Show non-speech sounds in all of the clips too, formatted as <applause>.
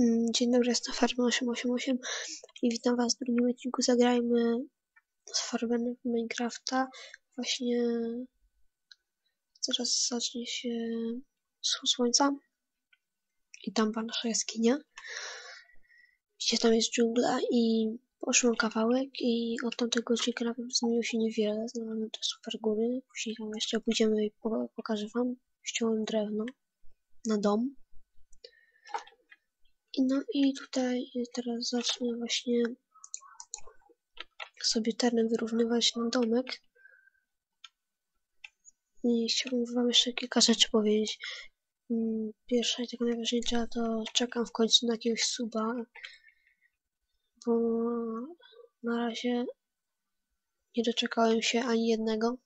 Mm, Dzień dobry, jestem Farma 888 i witam was w drugim odcinku. Zagrajmy z Farbenem Minecrafta. Właśnie zaraz zacznie się wschód słońca i tam była nasza jaskinia. Gdzie tam jest dżungla i poszłem kawałek i od tamtego odcinka naprawdę zmieniło się niewiele. Znalazłem te super góry. Później tam jeszcze pójdziemy i po- pokażę wam. Ściąłem drewno na dom. No i tutaj teraz zacznę właśnie sobie teren wyrównywać na domek. I chciałbym wam jeszcze kilka rzeczy powiedzieć. Mm, Pierwsza i taka najważniejsza to czekam w końcu na jakiegoś suba, bo na razie nie doczekałem się ani jednego.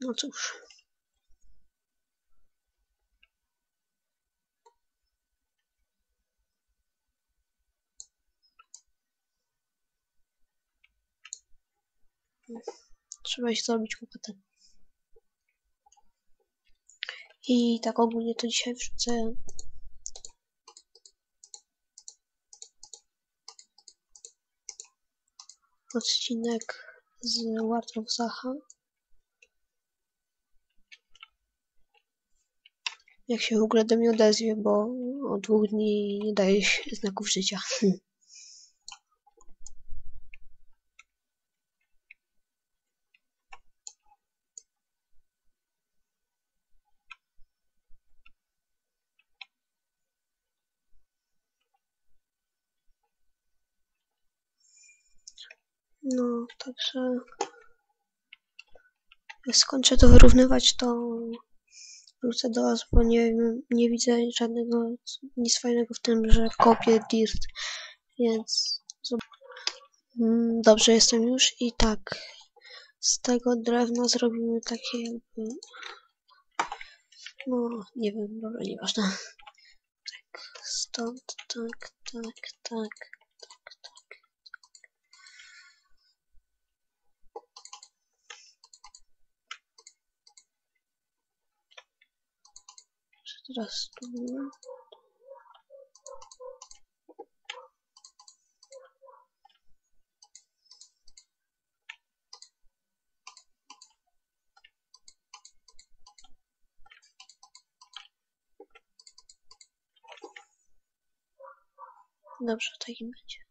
No cóż. Trzeba iść zrobić łopatę. I tak ogólnie to dzisiaj wrzucę odcinek z Ward Zaha. Jak się w ogóle do mnie odezwie, bo od dwóch dni nie daje się <laughs> znaków życia. No, także jak skończę to wyrównywać, to wrócę do was, bo nie, nie widzę żadnego, nic fajnego w tym, że kopię dirt, więc Mm, dobrze jestem już i tak z tego drewna zrobimy takie jakby no, nie wiem, dobra, nieważne. Tak, stąd, tak, tak, tak, Teraz tu. Dobrze, takim będzie.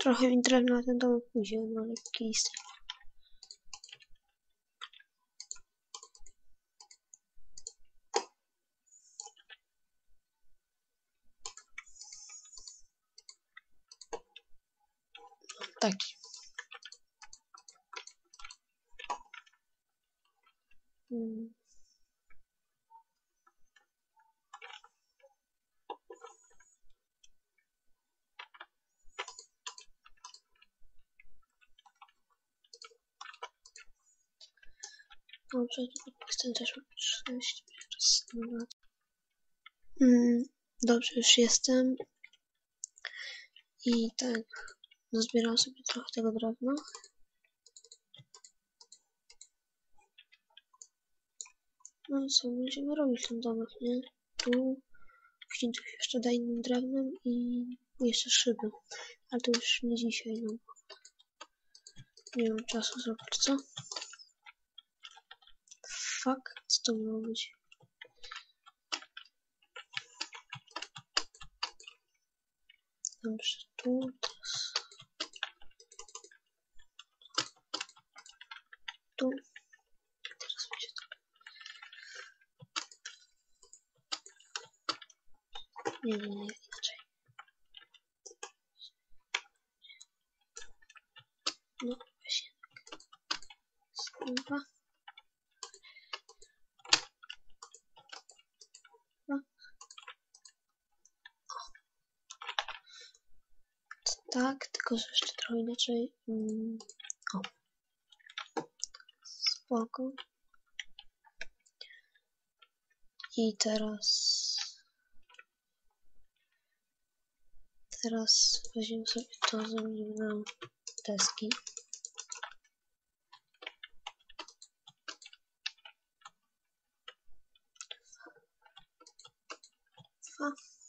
Trochę mi drewna na ten domek pójdzie, no. Mm. Dobrze, chcę też przejść. Mm, dobrze, już jestem. I tak, zbieram sobie trochę tego drewna. No co, będziemy robić ten domek, nie? Tu, później tu jeszcze da innym drewnem i jeszcze szyby. Ale to już nie dzisiaj, no. Nie mam czasu zrobić, co? Fuck, co to miało być? Dobrze, tu, teraz. Tu. Teraz. Nie, nie, nie, inaczej. No, właśnie tak. Tak, tylko że jeszcze trochę inaczej. Mm, o. Spoko. I teraz teraz weźmiemy sobie to, zamienimy na deski. Dwa.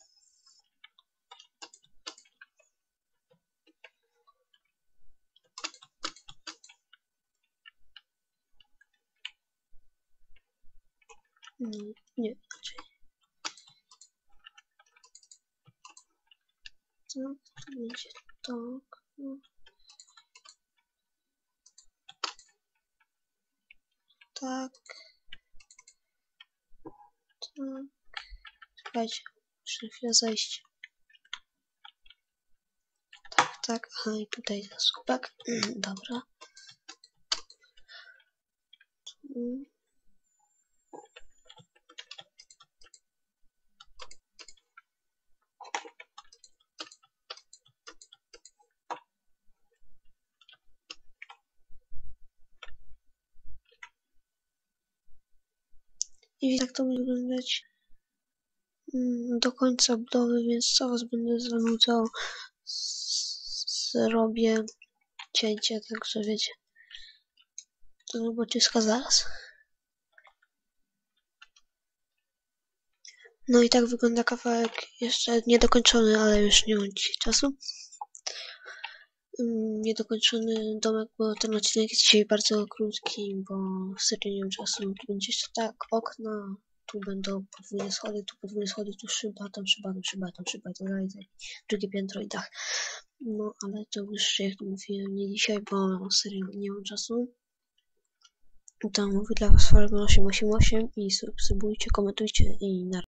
Nie, nie. Tak, to będzie tak. No. Tak. Tak. Czekajcie, muszę chwilę zejść. Tak, tak. Aha, i tutaj słupek. <clears throat> Dobra. Tu. I tak to będzie wyglądać mm, do końca budowy, więc co was będę zanudzał, zrobię cięcie, także wiecie. To zobaczyska zaraz. No i tak wygląda kawałek jeszcze niedokończony, ale już nie mam czasu. Niedokończony domek, bo ten odcinek jest dzisiaj bardzo krótki, bo serio nie mam czasu. Tu będzie tak, okna, tu będą podwójne schody, tu podwójne schody, tu szyba, tam szyba, tam szyba, tam szyba i tak dalej, tak. drugie piętro i dach. No, ale to już jak mówiłem, nie dzisiaj, bo serio nie mam czasu. To mówię dla was Farben 888 i subskrybujcie, komentujcie i na